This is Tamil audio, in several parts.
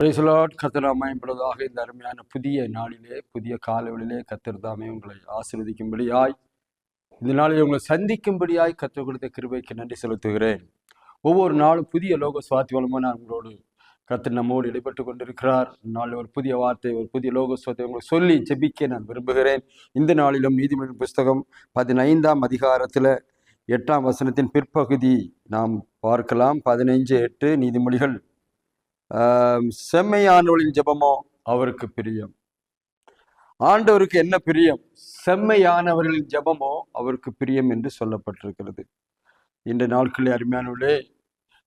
பிரைசலாட் கத்தர் அமைப்பதாக இந்த அருமையான புதிய நாளிலே புதிய காலவெளியிலே கத்தர் தாமே உங்களை ஆசீர்வதிக்கும்படியாய் இந்த நாளில் உங்களை சந்திக்கும்படியாய் கற்றுக் கொடுத்த கிருபைக்கு நன்றி செலுத்துகிறேன். ஒவ்வொரு நாளும் புதிய லோக சுவாத்திவலமாக நான் உங்களோடு கத்தர் நம்மோடு இடைப்பட்டு கொண்டிருக்கிறார். நாளில் ஒரு புதிய வார்த்தை ஒரு புதிய லோக சுவாத்தை உங்களை சொல்லி ஜெபிக்க நான் விரும்புகிறேன். இந்த நாளிலும் நீதிமன்ற புஸ்தகம் பதினைந்தாம் அதிகாரத்தில் எட்டாம் வசனத்தின் பிற்பகுதி நாம் பார்க்கலாம். பதினைஞ்சு எட்டு நீதிமொழிகள். செம்மையானவளின் ஜபமோ அவருக்கு பிரியம். ஆண்டவருக்கு என்ன பிரியம்? செம்மையானவர்களின் ஜபமோ அவருக்கு பிரியம் என்று சொல்லப்பட்டிருக்கிறது. இந்த நாட்களில் அருமையானவர்களே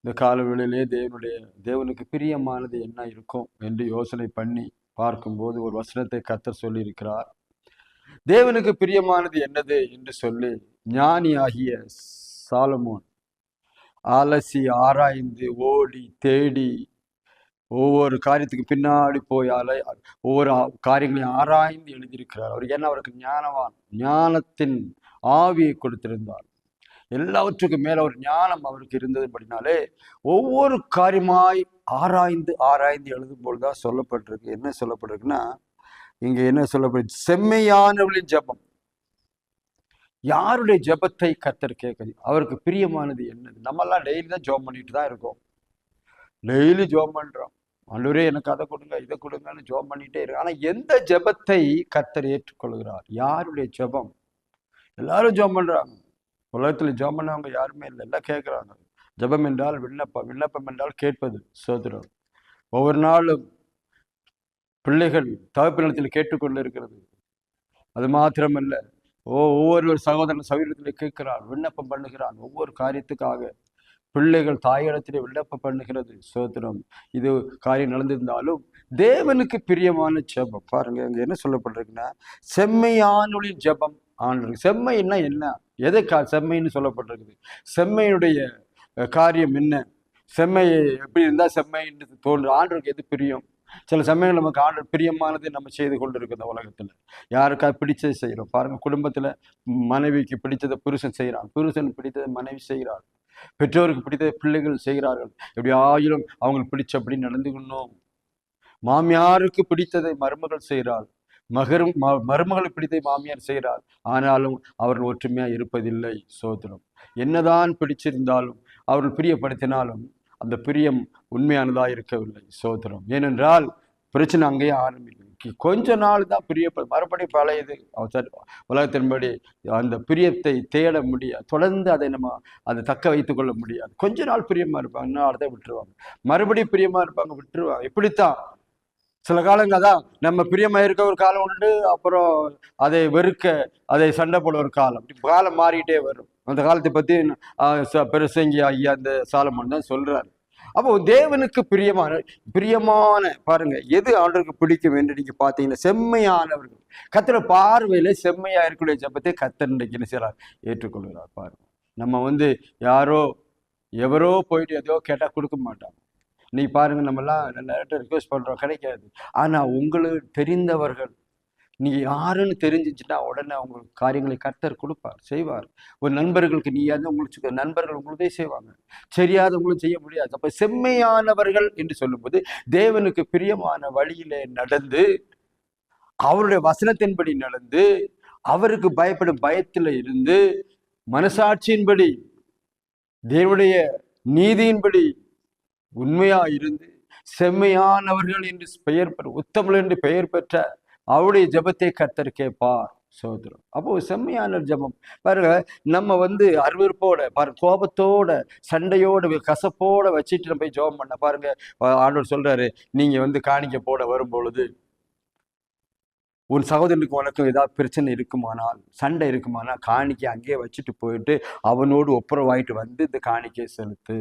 இந்த காலவேளையிலே தேவனுடைய தேவனுக்கு பிரியமானது என்ன இருக்கும் என்று யோசனை பண்ணி பார்க்கும்போது ஒரு வசனத்தை கத்தர் சொல்லியிருக்கிறார். தேவனுக்கு பிரியமானது என்னது என்று சொல்லி ஞானி ஆகிய சாலமோன் அலசி ஆராய்ந்து ஓடி தேடி ஒவ்வொரு காரியத்துக்கு பின்னாடி போய் அலை ஒவ்வொரு காரியங்களையும் ஆராய்ந்து எழுதியிருக்கிறார். அவர் ஏன்னா அவருக்கு ஞானவான் ஞானத்தின் ஆவியை கொடுத்திருந்தார். எல்லாவற்றுக்கும் மேல ஒரு ஞானம் அவருக்கு இருந்ததுபடினாலே ஒவ்வொரு காரியமாய் ஆராய்ந்து ஆராய்ந்து எழுதும்போது தான் சொல்லப்பட்டிருக்கு. என்ன சொல்லப்பட்டிருக்குன்னா இங்க என்ன சொல்லப்படுது செம்மையானவளின் ஜெபம். யாருடைய ஜெபத்தை கத்தர் கேட்குது அவருக்கு பிரியமானது என்னது? நம்மெல்லாம் டெய்லி தான் ஜெபம் பண்ணிட்டு தான் இருக்கோம். டெய்லி ஜெபம் பண்றோம். ஆண்டவரே எனக்கு அதை கொடுங்க இதை கொடுங்கன்னு ஜெபம் பண்ணிட்டே இருக்கு ஆனால் எந்த ஜெபத்தை கர்த்தர் ஏற்றுக்கொள்கிறார்? யாருடைய ஜெபம்? எல்லாரும் ஜெபம் பண்றாங்க. உலகத்தில் ஜெபம் பண்ணவங்க யாருமே இல்லை. எல்லாம் கேட்குறாங்க. ஜெபம் என்றால் விண்ணப்பம். விண்ணப்பம் என்றால் கேட்பது சோதரம் ஒவ்வொரு நாளும் பிள்ளைகள் தகப்பினத்தில் கேட்டுக்கொண்டு இருக்கிறது. அது மாத்திரமல்ல. ஓ ஒவ்வொரு சகோதரன் சவீரத்தில் கேட்கிறான் விண்ணப்பம் பண்ணுகிறான் ஒவ்வொரு காரியத்துக்காக பிள்ளைகள் தாயிடத்திலே விண்ணப்பம் பண்ணுகிறது. சோத்திரம். இது காரியம் நடந்திருந்தாலும் தேவனுக்கு பிரியமான ஜெபம். பாருங்க இங்க என்ன சொல்லப்பட்டிருக்குன்னா செம்மையானொழி ஜெபம் ஆண்டு செம்மைன்னா என்ன? எதை கா செம்மைன்னு சொல்லப்பட்டிருக்குது. செம்மையுடைய காரியம் என்ன? செம்மை எப்படி இருந்தால் செம்மைன்னு தோன்று ஆண்டவருக்கு எது பிரியம்? சில சமயங்கள் நமக்கு ஆண்டு பிரியமானதை நம்ம செய்து கொண்டு இருக்கோம் இந்த உலகத்துல. யாருக்கா பிடிச்சதை செய்கிறோம் பாருங்க குடும்பத்துல மனைவிக்கு பிடித்ததை புருஷன் செய்கிறான் புருஷன் பிடித்ததை மனைவி செய்கிறாள். பெற்றோருக்கு பிடித்த பிள்ளைகள் செய்கிறார்கள். எப்படி ஆயிரம் அவங்களுக்கு பிடிச்சபடி நடந்துக்கணும் மாமியாருக்கு பிடித்ததை மருமகள் செய்கிறாள். மகரும் ம- பிடித்த மாமியார் செய்கிறார். ஆனாலும் அவர்கள் ஒற்றுமையா இருப்பதில்லை சோதனம். என்னதான் பிடிச்சிருந்தாலும் அவர்கள் பிரியப்படுத்தினாலும் அந்த பிரியம் உண்மையானதா இருக்கவில்லை சோதனம். ஏனென்றால் பிரச்சனை அங்கேயே ஆரம்பிக்கும். கொஞ்ச நாள் தான் பிரியப்படும் மறுபடியும் பழையது. உலகத்தின்படி அந்த பிரியத்தை தேட முடியாது. தொடர்ந்து அதை நம்ம அதை தக்க வைத்து கொள்ள முடியாது. கொஞ்ச நாள் பிரியமாக இருப்பாங்க இன்னும் அடுத்த விட்டுருவாங்க. மறுபடியும் பிரியமாக இருப்பாங்க விட்டுருவாங்க. இப்படித்தான். சில காலங்கள் தான் நம்ம பிரியமாக இருக்க ஒரு காலம் உண்டு அப்புறம் அதை வெறுக்க அதை சண்டை போட ஒரு காலம். இப்படி காலம் மாறிட்டே வரும். அந்த காலத்தை பற்றி ச- பெருசங்கி ஐயா அந்த சாலமன் தான் சொல்கிறாரு அப்போ தேவனுக்கு பிரியமான பிரியமான பாருங்க எது ஆண்டருக்கு பிடிக்கும் என்று நீங்க பார்த்தீங்கன்னா செம்மையானவர்கள். கத்திர பார்வையில செம்மையா இருக்கக்கூடிய ஜெபத்தை கத்தர் இன்றைக்கு என்ன செய்யறார் ஏற்றுக்கொள்கிறார் பாருங்க. நம்ம வந்து யாரோ எவரோ போயிட்டு எதையோ கேட்டா கொடுக்க மாட்டாங்க. நீ பாருங்க நம்மலாம் நிறைய ரிக்வெஸ்ட் பண்றோம் கிடைக்காது. ஆனா உங்களுக்கு தெரிந்தவர்கள் நீ யாருன்னு தெரிஞ்சிச்சுன்னா உடனே அவங்களுக்கு காரியங்களை கர்த்தர் கொடுப்பார் செய்வார். ஒரு நண்பர்களுக்கு நீ வந்து உங்களுக்கு நண்பர்கள் உங்களுக்கே செய்வாங்க. தெரியாதவங்களும் செய்ய முடியாது. அப்ப செம்மையானவர்கள் என்று சொல்லும்போது தேவனுக்கு பிரியமான வழியிலே நடந்து அவருடைய வசனத்தின்படி நடந்து அவருக்கு பயப்படும் பயத்தில் இருந்து மனசாட்சியின்படி தேவனுடைய நீதியின்படி உண்மையா இருந்து செம்மையானவர்கள் என்று பெயர் பெற உத்தமர்கள் என்று பெயர் பெற்ற அவருடைய ஜபத்தை கர்த்தர் கேட்பார் சோதரம் அப்போ செம்மையான ஜெபம். பாருங்க நம்ம வந்து அருவருப்போட பாரு கோபத்தோட சண்டையோட கசப்போட வச்சுட்டு நம்ம போய் ஜெபம் பண்ண பாருங்க ஆண்டவர் சொல்றாரு நீங்க வந்து காணிக்க போட வரும்பொழுது உன் சகோதரனுக்கு உனக்கும் ஏதாவது பிரச்சனை இருக்குமானால் சண்டை இருக்குமானால் காணிக்கை அங்கேயே வச்சுட்டு போயிட்டு அவனோடு ஒப்புரவாயிட்டு வந்து இந்த காணிக்கையை செலுத்து.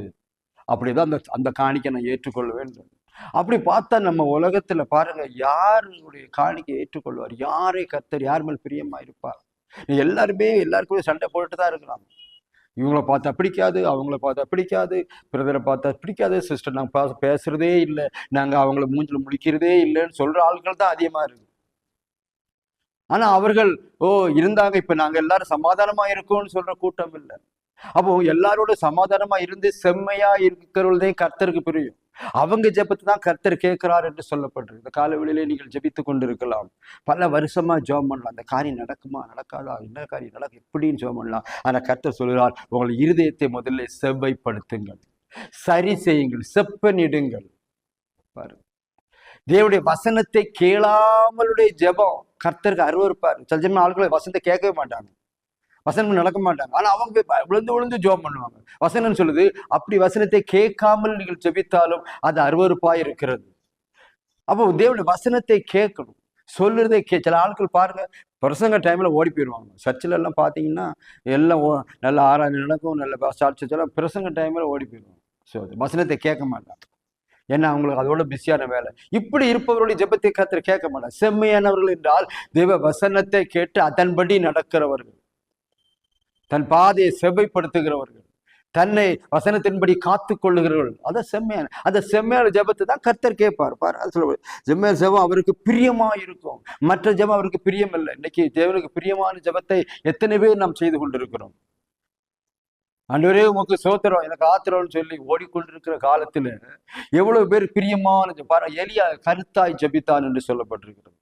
அப்படிதான் அந்த அந்த காணிக்கை நான் ஏற்றுக்கொள்ள வேண்டும் அப்படி பார்த்தா நம்ம உலகத்துல பாருங்க யாருடைய காணிக்கை ஏற்றுக்கொள்வார்? யாரை கத்தர் யார் மேல் பிரியமா இருப்பார் எல்லாருமே எல்லாருக்குமே சண்டை போட்டுட்டு தான் இருக்கிறாங்க. இவங்கள பார்த்தா பிடிக்காது அவங்கள பார்த்தா பிடிக்காது பிரதரை பார்த்தா பிடிக்காது சிஸ்டர் நாங்கள் பா பேசுறதே இல்லை நாங்கள் அவங்கள மூஞ்சில முழிக்கிறதே இல்லைன்னு சொல்ற ஆள்கள் தான் அதிகமாக இருக்கு. ஆனா அவர்கள் ஓ இருந்தாங்க இப்ப நாங்க எல்லாரும் சமாதானமாக இருக்கோம்னு சொல்ற கூட்டம் இல்லை. அப்போ எல்லாரோட சமாதானமா இருந்து செம்மையா இருக்கிறதே கர்த்தருக்கு புரியும். அவங்க ஜெபத்தை தான் கர்த்தர் கேட்கிறார் என்று சொல்லப்படுறது இந்த காலவெளியிலே நீங்கள் ஜெபித்து கொண்டிருக்கலாம். பல வருஷமா ஜெபம் பண்ணலாம். அந்த காரியம் நடக்குமா? நடக்காதா? என்ன காரியம்? நடக்கும் எப்படின்னு ஜோம் பண்ணலாம். ஆனா கர்த்தர் சொல்கிறார் உங்கள் இருதயத்தை முதல்ல செவ்வைப்படுத்துங்கள் சரி செய்யுங்கள். செப்பனிடுங்கள். பாரு தேவனுடைய வசனத்தை கேளாமலுடைய ஜெபம் கர்த்தருக்கு அருவருப்பார் சில ஜென்ம ஆட்களை வசனத்தை கேட்கவே மாட்டாங்க. வசனம் நடக்க மாட்டாங்க. ஆனா அவங்க போய் விழுந்து விழுந்து ஜோம் பண்ணுவாங்க. வசனம் சொல்லுது அப்படி வசனத்தை கேட்காமல் நீங்கள் ஜெபித்தாலும் அது அருவருப்பாய் இருக்கிறது. அப்போ தேவனுடைய வசனத்தை கேட்கணும். சொல்லுறதை கே சில ஆட்கள் பாருங்க பிரசங்க டைம்ல ஓடி போயிடுவாங்க சர்ச்சில் எல்லாம் பார்த்தீங்கன்னா எல்லாம் ஓ- நல்ல ஆராய்ச்சி நடக்கும் நல்ல சாட்சி பிரசங்க டைம்ல ஓடி போயிடுவாங்க ஸோ வசனத்தை கேட்க மாட்டாங்க. ஏன்னா அவங்களுக்கு அதோட பிஸியான வேலை. இப்படி இருப்பவர்களுடைய ஜெபத்தை காத்திர கேட்க மாட்டாங்க செம்மையானவர்கள் என்றால் தேவ வசனத்தை கேட்டு அதன்படி நடக்கிறவர்கள். தன் பாதையை செவ்வைப்படுத்துகிறவர்கள். தன்னை வசனத்தின்படி காத்து கொள்ளுகிறவர்கள் அதை செம்மையான அந்த செம்மையான ஜபத்தை தான் கர்த்தர் கேட்பார். பாரு அது சொல்ல செம்மையான ஜெபம் அவருக்கு பிரியமா இருக்கும். மற்ற ஜெபம் அவருக்கு பிரியம் இல்லை இன்னைக்கு தேவனுக்கு பிரியமான ஜெபத்தை எத்தனை பேர் நாம் செய்து கொண்டிருக்கிறோம்? அன்றுவரே உமக்கு சோத்திரம் எனக்கு ஆத்திரம்னு சொல்லி ஓடிக்கொண்டிருக்கிற காலத்துல எவ்வளவு பேர் பிரியமான பாரு எலியா கருத்தாய் ஜெபித்தான் என்று சொல்லப்பட்டிருக்கிறது.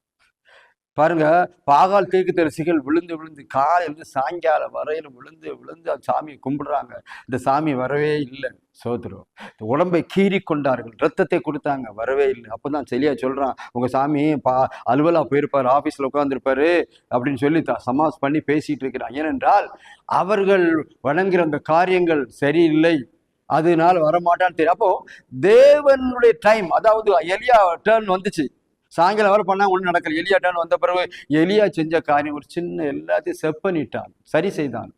பாருங்க பாகால் தேக்கு தரிசிகள் விழுந்து விழுந்து காலையிலிருந்து சாயங்காலம் வரையில் விழுந்து விழுந்து அந்த சாமியை கும்பிடுறாங்க. இந்த சாமி வரவே இல்லை சோத்திரம் உடம்பை கீறி கொண்டார்கள் ரத்தத்தை கொடுத்தாங்க வரவே இல்லை. அப்பதான் சரியா சொல்கிறான் உங்கள் சாமி பா அலுவலாக போயிருப்பார் ஆஃபீஸில் உட்காந்துருப்பாரு அப்படின்னு சொல்லி த- சமாஸ் பண்ணி பேசிகிட்டு இருக்கிறான். ஏனென்றால் அவர்கள் வணங்குகிற அந்த காரியங்கள் சரியில்லை. அதனால வரமாட்டான்னு தெரியும். அப்போ தேவனுடைய டைம் அதாவது எலியா டேர்ன் வந்துச்சு. சாயங்காலம் வரை பண்ணால் ஒன்றும் நடக்கல. எலியாட்டான்னு வந்த பிறகு எலியா செஞ்ச காரியம் ஒரு சின்ன எல்லாத்தையும் செப்பனிட்டான் சரி செய்தான்.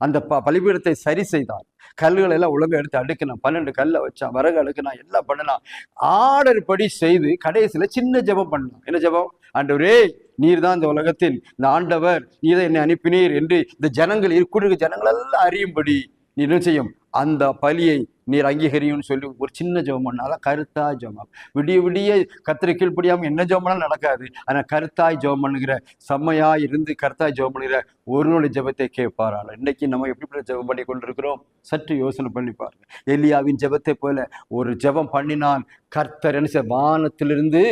அந்த ப பலிபீடத்தை சரி செய்தான். கல்லுகளை எல்லாம் உலக எடுத்து அடுக்கினான். பன்னெண்டு கல்லை வச்சான் விறகு அடுக்கினான் எல்லாம் பண்ணலாம் ஆர்டர் படி செய்து கடைசியில் சின்ன ஜெபம் பண்ணலாம் என்ன ஜெபம்? ஆண்டவரே நீர் தான் இந்த உலகத்தில். இந்த ஆண்டவர் நீர் தான் என்னை அனுப்பினீர் என்று இந்த ஜனங்கள் இருக்கிற ஜனங்கள் எல்லாம் அறியும்படி நீ என்ன செய்யும்? அந்த பலியை நீர் அங்கீகரியும்னு சொல்லி ஒரு சின்ன ஜெபம் பண்ணால கருத்தாய் ஜெபம். விடிய விடிய கத்திரை கீழ்ப்படியாம என்ன ஜெபம் பண்ணாலும் நடக்காது. ஆனால் கருத்தாய் ஜெபம் பண்ணுகிற செம்மையா இருந்து கருத்தாய் ஜெபம் பண்ணுகிற ஒருவனுடைய ஜெபத்தை கேட்பாராள்? இன்னைக்கு நம்ம எப்படிப்பட்ட ஜெபம் பண்ணி கொண்டிருக்கிறோம்? சற்று யோசனை பண்ணி பாருங்க. எலியாவின் ஜெபத்தை போல ஒரு ஜெபம் பண்ணினான் கர்த்தர் என்ன வானத்திலிருந்து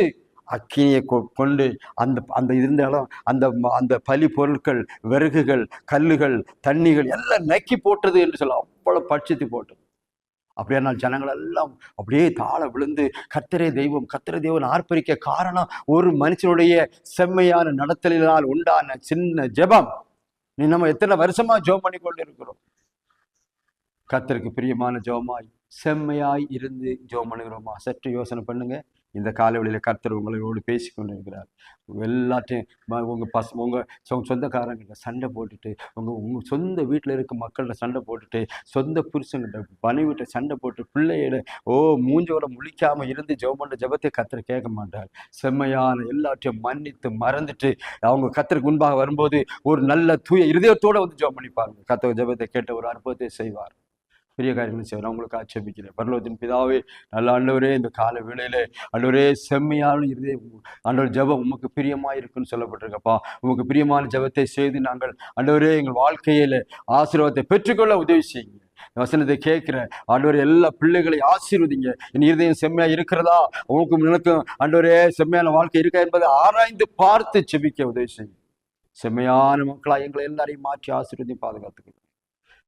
அக்கினியை கொ- கொண்டு அந்த அந்த இருந்த இடம் அந்த அந்த பலி பொருட்கள் விறகுகள் கல்லுகள் தண்ணிகள் எல்லாம் நக்கி போட்டது என்று சொல்ல அவ்வளவு பட்சத்து போட்டது. அப்படியானால் ஜனங்கள் எல்லாம் அப்படியே தாழ விழுந்து கத்திரை தெய்வம் கத்திரை தெய்வம் ஆர்ப்பரிக்க காரணம் ஒரு மனுஷனுடைய செம்மையான நடத்தலினால் உண்டான சின்ன ஜெபம். நீ நம்ம எத்தனை வருஷமா ஜெபம் பண்ணி கொண்டு இருக்கிறோம் கத்தருக்கு பிரியமான ஜெபமாய் செம்மையாய் இருந்து ஜெபம் பண்ணுகிறோமா? சற்று யோசனை பண்ணுங்க. இந்த காலவெளியில் கர்த்தர் உங்களோடு பேசி கொண்டிருக்கிறார் எல்லாத்தையும் ம- உங்க பச உங்கள் சொந்தக்காரங்கிட்ட சண்டை போட்டுட்டு உங்கள் உங்கள் சொந்த வீட்டில் இருக்க மக்கள்கிட்ட சண்டை போட்டுட்டு சொந்த புருஷங்கிட்ட மனைவிட்ட சண்டை போட்டு பிள்ளையிட ஓ மூஞ்சோட முழிக்காமல் இருந்து ஜெபம் பண்ண ஜெபத்தை கேட்க மாட்டார். செம்மையான எல்லாத்தையும் மன்னித்து மறந்துட்டு அவங்க கத்தருக்கு முன்பாக வரும்போது ஒரு நல்ல தூய இருதயத்தோடு வந்து ஜெபம் பண்ணிப்பாருங்க. கத்தர் ஜெபத்தை கேட்ட ஒரு அற்புதத்தை செய்வார். பெரிய காரியங்கள் செய்வார். உங்களுக்கு ஆட்சேபிக்கிறேன் பரலோகத்தின் பிதாவே நல்ல ஆண்டவரே இந்த கால வேளையில ஆண்டவரே செம்மையான இருதய ஆண்டவர் ஜெபம் உமக்கு பிரியமா இருக்குன்னு சொல்லப்பட்டிருக்கப்பா. உமக்கு பிரியமான ஜெபத்தை செய்து நாங்கள் ஆண்டவரே எங்கள் வாழ்க்கையில ஆசீர்வாதத்தை பெற்றுக்கொள்ள உதவி செய்யுங்க. வசனத்தை கேட்கிற ஆண்டவர் எல்லா பிள்ளைகளை ஆசீர்வதிங்க. என் இருதயம் செம்மையா இருக்கிறதா? உனக்கும் எனக்கும் ஆண்டவரே செம்மையான வாழ்க்கை இருக்கா என்பதை ஆராய்ந்து பார்த்து செபிக்க உதவி செய்யும் செம்மையான மக்களா எங்களை எல்லாரையும் மாற்றி ஆசீர்வதி பாதுகாத்துக்கணும்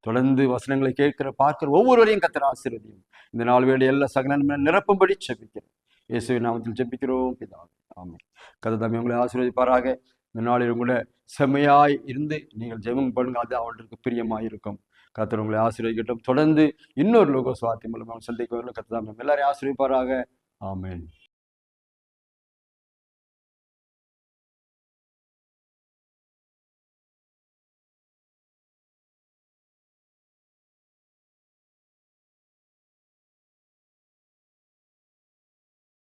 தொடர்ந்து வசனங்களை கேட்கிற பார்க்கிற ஒவ்வொருவரையும் கத்திர ஆசீர்வதியும். இந்த நாள் வேலை எல்லா சகல நிரப்பும்படி செபிக்கிறோம் இயேசுவின் நாமத்தில் ஜெபிக்கிறோம் பிதாவே. ஆமென். கதை தம்பி உங்களை ஆசீர்வதிப்பாராக. இந்த நாளில் உங்களை செம்மையாய் இருந்து நீங்கள் ஜெபம் பண்ணுங்க அது அவர்களுக்கு பிரியமாக இருக்கும். கத்தர் உங்களை ஆசீர்வதிக்கட்டும். தொடர்ந்து இன்னொரு லோகோ சுவாத்தி மூலமாக சந்திக்க கத்தை எல்லாரையும் ஆசீர்வதிப்பாராக. ஆமேன்.